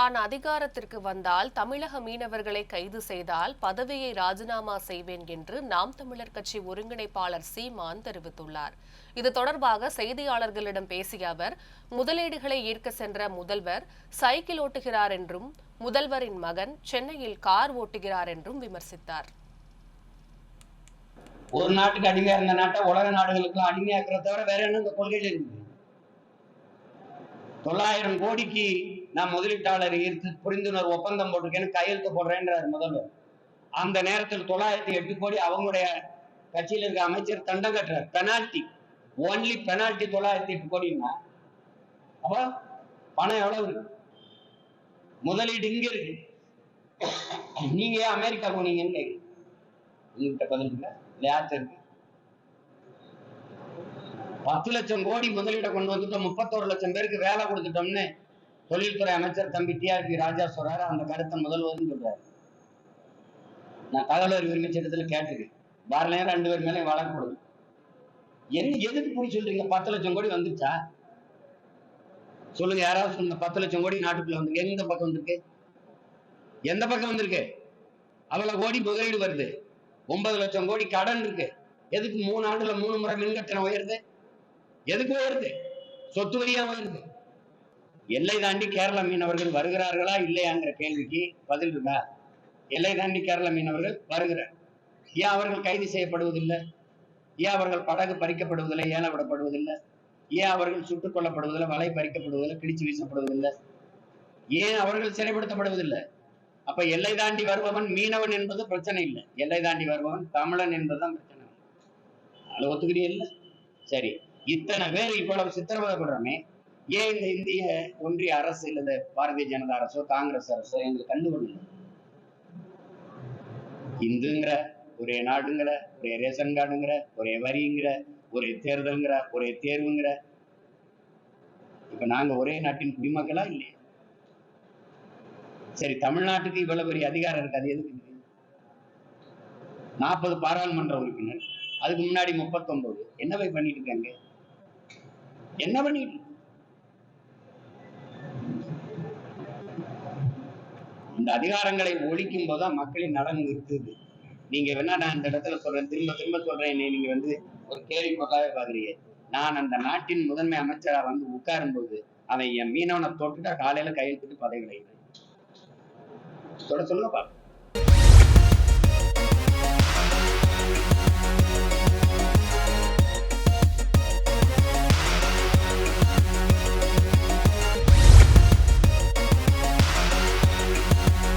தான் அதிகாரத்திற்கு வந்தால் தமிழக மீனவர்களை கைது செய்தால் பதவியை ராஜினாமா செய்வேன் என்று நாம் தமிழர் கட்சி ஒருங்கிணைப்பாளர் சீமான் தெரிவித்துள்ளார். இது தொடர்பாக செய்தியாளர்களிடம் பேசிய அவர் முதலீடுகளை ஈர்க்க சென்ற முதல்வர் சைக்கிள் ஓட்டுகிறார் என்றும் முதல்வரின் மகன் சென்னையில் கார் ஓட்டுகிறார் என்றும் விமர்சித்தார். ஒரு நாட்டுக்கு அடிமையா இருந்த நாட்டை உலக நாடுகளுக்கு அடிமையாக்குறத தவிர வேற என்ன இந்த கொள்கையில இருக்குது? தொள்ளாயிரம் கோடிக்கு நான் முதலீட்டாளர் ஈர்த்து புரிந்துணர்வு ஒப்பந்தம் போட்டிருக்கேன்னு கையெழுத்து போடுறேன்றார் முதல்வர். அந்த நேரத்தில் தொள்ளாயிரத்தி எட்டு கோடி அவங்களுடைய கட்சியில் இருக்க அமைச்சர் தண்டம் கட்டுறார். பெனால்டி ஒன்லி பெனால்டி தொள்ளாயிரத்தி எட்டு கோடின்னா அப்ப பணம் எவ்வளவு இருக்கு? முதலீடு இங்க இருக்கு. நீங்க ஏன் அமெரிக்கா போனீங்கன்னு கேக்குறீங்க. உங்ககிட்ட பதில் இல்லை யார்கிட்ட இருக்கு? பத்து லட்சம் கோடி முதலீட்டை கொண்டு வந்துட்டோம் முப்பத்தோரு லட்சம் பேருக்கு வேலை கொடுத்துட்டோம்னு தொழில்துறை அமைச்சர் தம்பி டிஆர்பி ராஜா சொல்றாரு. அந்த கருத்தை முதல்வரும் சொல்றாரு. நான் தகவல் அறிவு உரிமை சட்டத்துல கேட்டிருக்கேன். வரலையும் ரெண்டு பேர் மேலே வழக்கு போடுது என்ன எதுக்கு போய் சொல்றீங்க? பத்து லட்சம் கோடி வந்துச்சா சொல்லுங்க யாராவது சொன்ன பத்து லட்சம் கோடி நாட்டுக்குள்ள வந்து எந்த பக்கம் வந்திருக்கு? எந்த பக்கம் வந்திருக்கு? அவ்வளவு கோடி முதலீடு வருது. ஒன்பது லட்சம் கோடி கடன் இருக்கு. எதுக்கு மூணு ஆண்டுல மூணு முறை மின்கட்டணம் உயருது? எதுக்கு வருது? சொத்து வரியா வருது. எல்லை தாண்டி கேரள மீனவர்கள் வருகிறார்களா இல்லையாங்கிற கேள்விக்கு பதில் இருக்கா? எல்லை தாண்டி கேரள மீனவர்கள் வருகிறார். ஏன் அவர்கள் கைது செய்யப்படுவதில்லை? ஏன் அவர்கள் படகு பறிக்கப்படுவதில்லை ஏல விடப்படுவதில்லை? ஏன் அவர்கள் சுட்டுக் கொல்லப்படுவதில்லை வலை பறிக்கப்படுவதில்லை கிழிச்சு வீசப்படுவதில்லை? ஏன் அவர்கள் சிறைப்படுத்தப்படுவதில்லை? அப்ப எல்லை தாண்டி வருபவன் மீனவன் என்பது பிரச்சனை இல்லை. எல்லை தாண்டி வருபவன் தமிழன் என்பதுதான் பிரச்சனை. அதை ஒத்துக்கிறீல்ல சரி. இத்தனை பேர் இவ்வளவு சித்திரவதைப்படுறோமே. ஏன் இந்த இந்திய ஒன்றிய அரசு இல்ல பாரதிய ஜனதா அரசோ காங்கிரஸ் அரசோ எங்களுக்கு கண்டுகொள்ள இந்துங்கிற ஒரே நாடுங்கிற ஒரே ரேஷன் கார்டுங்கிற ஒரே வரிங்கிற ஒரே தேர்தல்ங்கிற ஒரே தேர்வுங்கிற. இப்ப நாங்க ஒரே நாட்டின் குடிமக்களா இல்லையா? சரி தமிழ்நாட்டுக்கு இவ்வளவு பெரிய அதிகாரம் இருக்கு அது எதுக்கு? நாற்பது பாராளுமன்ற உறுப்பினர் அதுக்கு முன்னாடி முப்பத்தொன்பது. என்ன போய் பண்ணிட்டு இருக்காங்க? என்ன பண்ணி? இந்த அதிகாரங்களை ஒழிக்கும் போதுதான் மக்களின் நலன் இருக்குது நீங்க வேணா நான் இந்த இடத்துல சொல்றேன். திரும்ப திரும்ப சொல்றேன். என்னை நீங்க வந்து ஒரு கேள்வி பொருளாவே பாக்குறீங்க நான் அந்த நாட்டின் முதன்மை அமைச்சரா வந்து உட்காரும் போது அவன் என் மீனவனை தொட்டுட்டா காலையில கையெழுத்துட்டு பதவி விளையுது சொல்ல சொல்லுங்க பாருங்க